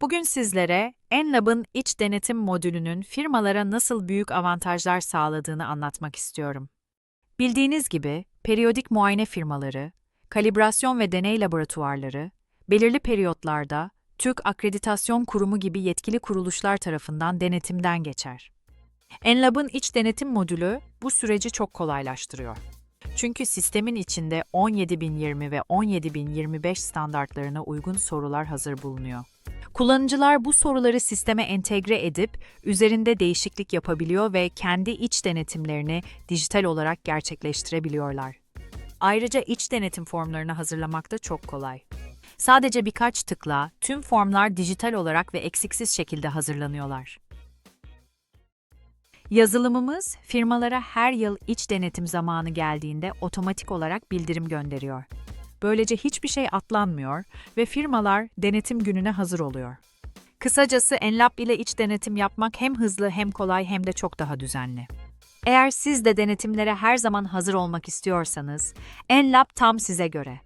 Bugün sizlere Enlab'ın iç denetim modülünün firmalara nasıl büyük avantajlar sağladığını anlatmak istiyorum. Bildiğiniz gibi periyodik muayene firmaları, kalibrasyon ve deney laboratuvarları, belirli periyotlarda Türk Akreditasyon Kurumu gibi yetkili kuruluşlar tarafından denetimden geçer. Enlab'ın iç denetim modülü bu süreci çok kolaylaştırıyor. Çünkü sistemin içinde 17020 ve 17025 standartlarına uygun sorular hazır bulunuyor. Kullanıcılar bu soruları sisteme entegre edip üzerinde değişiklik yapabiliyor ve kendi iç denetimlerini dijital olarak gerçekleştirebiliyorlar. Ayrıca iç denetim formlarını hazırlamak da çok kolay. Sadece birkaç tıkla tüm formlar dijital olarak ve eksiksiz şekilde hazırlanıyorlar. Yazılımımız firmalara her yıl iç denetim zamanı geldiğinde otomatik olarak bildirim gönderiyor. Böylece hiçbir şey atlanmıyor ve firmalar denetim gününe hazır oluyor. Kısacası Enlab ile iç denetim yapmak hem hızlı hem kolay hem de çok daha düzenli. Eğer siz de denetimlere her zaman hazır olmak istiyorsanız, Enlab tam size göre.